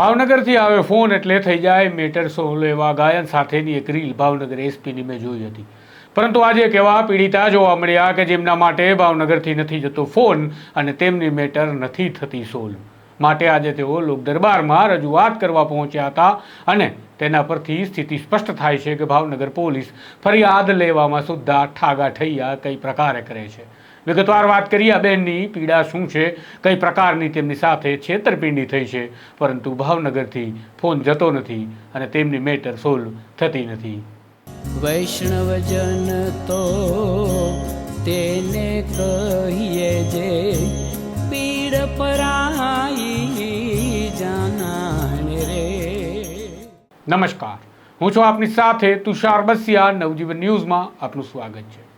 ભાવનગરથી આવે ફોન એટલે થઈ જાય મેટર સોલ એવા ગાયન સાથેની એક રીલ ભાવનગર એસપીની મેં જોઈ હતી. પરંતુ આજે એક એવા પીડિતા જોવા મળ્યા કે જેમના માટે ભાવનગરથી નથી જતો ફોન અને તેમની મેટર નથી થતી સોલ્વ માટે આજે તેઓ લોક દરબારમાં રજૂઆત કરવા પહોંચ્યા હતા અને તેના પરથી સ્થિતિ સ્પષ્ટ થાય છે કે ભાવનગર પોલીસ ફરિયાદ લેવામાં સુદ્ધા ઠાગા ઠૈયા કઈ પ્રકારે કરે છે. વિગતવાર વાત કરીએ આ બેનની પીડા શું છે? કઈ પ્રકારની તેમની સાથે છેતરપિંડી થઈ છે? પરંતુ ભાવનગરથી ફોન જતો નથી અને તેમની મેટર સોલ્વ થતી નથી. વૈષ્ણવજન તો તેને કહીએ જે પીડ પરાઈ જાનાને રે. નમસ્કાર. હું છું આપની સાથે તુષાર બસિયા. નવજીવન ન્યૂઝમાં આપનું સ્વાગત છે.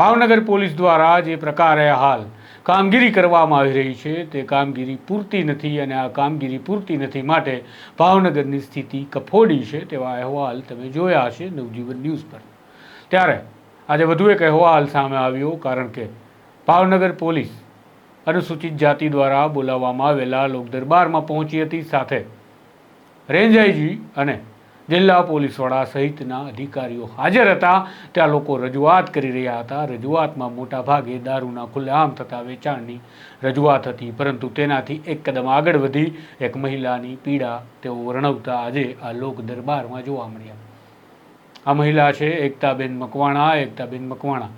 ભાવનગર પોલીસ દ્વારા જે પ્રકારે હાલ કામગીરી કરવામાં આવી રહી છે, તે કામગીરી પૂરતી નથી અને આ કામગીરી પૂરતી નથી માટે ભાવનગરની સ્થિતિ કફોડી છે તેવા અહેવાલ તમે જોયા હશે નવજીવન ન્યૂઝ પર. ત્યારે આજે વધુ એક અહેવાલ સામે આવ્યો, કારણ કે ભાવનગર પોલીસ અનુસૂચિત જાતિ દ્વારા બોલાવવામાં આવેલા લોક દરબારમાં પહોંચી હતી. સાથે રેન્જ આઈજી અને જિલ્લા પોલીસ વડા સહિતના અધિકારીઓ હાજર હતા. ત્યાં લોકો રજૂઆત કરી રહ્યા હતા. રજૂઆતમાં મોટાભાગે દારૂના ખુલ્લેઆમ થતા વેચાણની રજૂઆત હતી, પરંતુ તેનાથી એક કદમ આગળ વધી એક મહિલાની પીડા તેઓ વર્ણવતા આજે આ લોક દરબારમાં જોવા મળ્યા. આ મહિલા છે એકતાબેન મકવાણા એકતાબેન મકવાણા.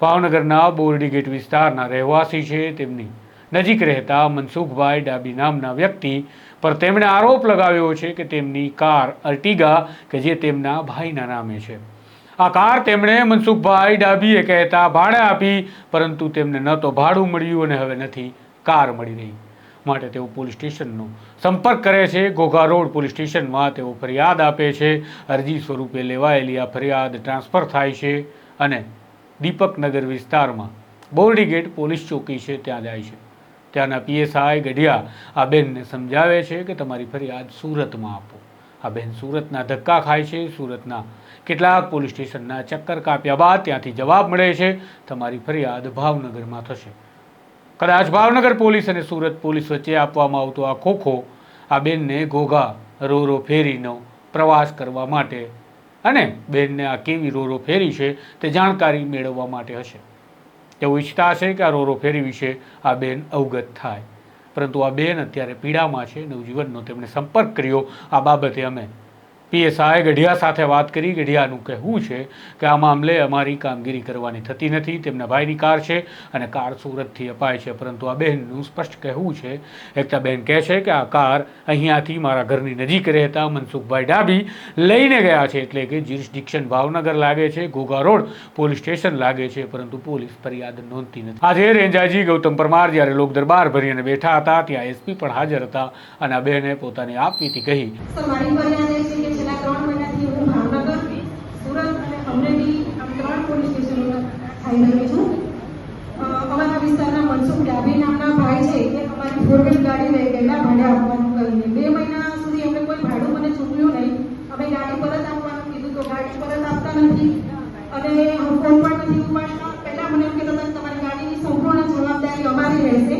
ભાવનગરના બોરડી ગેટ વિસ્તારના રહેવાસી છે. તેમની નજીક રહેતા મનસુખભાઈ ડાબી નામના વ્યક્તિ પર તેમણે આરોપ લગાવ્યો છે કે તેમની કાર અર્ટિગા, કે જે તેમના ભાઈના નામે છે. આ કાર તેમણે મનસુખભાઈ ડાબીએ કહેતા ભાડે આપી, પરંતુ તેમને ન તો ભાડું મળ્યું અને હવે નથી કાર મળી રહી. માટે તેઓ પોલીસ સ્ટેશનનો સંપર્ક કરે છે. ઘોઘા રોડ પોલીસ સ્ટેશનમાં તેઓ ફરિયાદ આપે છે. અરજી સ્વરૂપે લેવાયેલી આ ફરિયાદ ટ્રાન્સફર થાય છે અને દીપકનગર વિસ્તારમાં બોરડી ગેટ પોલીસ ચોકી છે, ત્યાં જાય છે. ત્યાંના પીએસઆઈ ગઢિયા આ બેનને સમજાવે છે કે તમારી ફરિયાદ સુરતમાં આપો. આ બેન સુરતના ધક્કા ખાય છે, સુરતના કેટલાક પોલીસ સ્ટેશનના ચક્કર કાપ્યા બાદ ત્યાંથી જવાબ મળે છે, તમારી ફરિયાદ ભાવનગરમાં થશે. કદાચ ભાવનગર પોલીસ અને સુરત પોલીસ વચ્ચે આપવામાં આવતો આ ખોખો આ બેનને ઘોઘા, રોરો ફેરીનો પ્રવાસ કરવા માટે અને બેનને આ કેવી રોરો ફેરી છે તે જાણકારી મેળવવા માટે હશે. તેઓ ઈચ્છતા હશે કે આ રોરો ફેરી વિશે આ બેન અવગત થાય. પરંતુ આ બેન અત્યારે પીડામાં છે નવજીવનનો તેમણે સંપર્ક કર્યો. આ બાબતે અમે પીએસઆઈ ગઢિયા સાથે વાત કરી, ગઢિયાનું કહેવું છે કે આ મામલે અમારી કામગીરી કરવાની થતી નથી, તેમના ભાઈની કાર છે અને કાર સુરતથી અપાય છે, પરંતુ આ બહેનનું સ્પષ્ટ કહેવું છે, એકતા બેન કહે છે કે આ કાર અહીંયાથી મારા ઘરની નજીક રહેતા મનસુખભાઈ ડાબી લઈને ગયા છે, એટલે કે જ્યુરિસ્ડિક્શન ભાવનગર લાગે છે, ઘોઘા રોડ પોલીસ સ્ટેશન લાગે છે, પરંતુ પોલીસ ફરિયાદ નોંધતી નથી. આજે રેન્જાજી ગૌતમ પરમાર જ્યારે લોક દરબાર ભરીને બેઠા હતા, ત્યાં એસપી પણ હાજર હતા અને આ બહેને પોતાની આપવીતી કહી સર મારી ફરિયાદ એ છે કે છેલ્લા ત્રણ મહિનાથી હું ભાવનગર સુરત અને અમરેલી આમ ત્રણ પોલીસ સ્ટેશનો રહ્યું છે. અમારા વિસ્તારના મનસુખ ડાભી નામના ભાઈ છે, એ અમારી ફોર ગાડી લઈ ગયેલા ભાડે આપવાનું કહીને બે મહિના સુધી અમે કોઈ ભાડું મને ચૂક્યું નહીં. અમે ગાડી પરત આપવાનું કીધું તો ગાડી પરત આપતા નથી. અને હું ફોન પણ નથી ઉપાડતા. પહેલા મને એમ કહેતા હતા તમારી ગાડીની સંપૂર્ણ જવાબદારી અમારી રહેશે.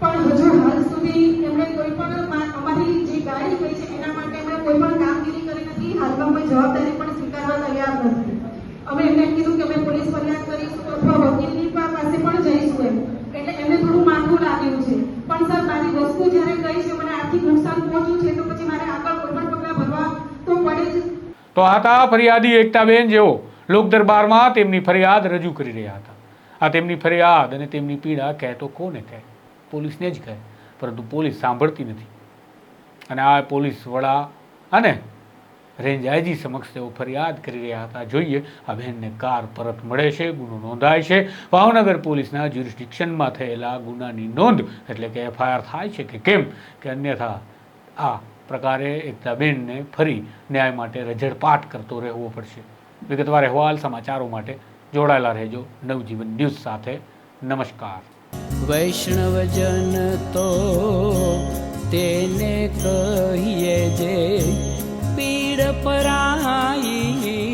પણ હજુ હાલ સુધી એમણે કોઈ પણ અમારી જે ગાડી ગઈ છે, એના માટે એમણે કોઈ પણ કામગીરી કરી નથી. હાલમાં કોઈ જવાબદારી પણ સ્વીકારવા તૈયાર નથી. અમે એમને કીધું કે અમે પોલીસ ફરિયાદ કરીશું અથવા વકીલની પાસે પણ જઈશું એમ. એટલે એમને થોડું માથું લાગ્યું છે. પણ સર, મારી વસ્તુ જ્યારે ગઈ છે, મને આર્થિક નુકસાન પહોંચ્યું છે, તો પછી મારે આગળ કોઈ પણ પગલાં ભરવા તો પડે જ. તો હતા ફરિયાદી એકતાબેન જેઓ લોક દરબારમાં તેમની ફરિયાદ રજૂ કરી રહ્યા હતા. આ તેમની ફરિયાદ અને તેમની પીડા કહે તો કોને કહે? પોલીસને જ કહે. પરંતુ પોલીસ સાંભળતી નથી. અને આ પોલીસ વડા અને રેન્જ આઈજી સમક્ષ તેઓ ફરિયાદ કરી રહ્યા હતા. જોઈએ, આ બહેનને કાર પરત મળે છે, ગુનો નોંધાય છે. ભાવનગર પોલીસના જ્યુરિસ્ડિક્શનમાં થયેલા ગુનાની નોંધ એટલે કે એફઆઈઆર થાય છે કે કેમ? કે અન્યથા, આ પ્રકારે એકતાબેનને ફરી ન્યાય માટે રજડપાટ કરતો રહેવો પડશે. વિગતવાર અહેવાલ સમાચારો માટે જોડાયેલા રહેજો. નવજીવન ન્યૂઝ સાથે નમસ્કાર. વૈષ્ણવજન તો તેને કહીએ જે પીડ પરાઈ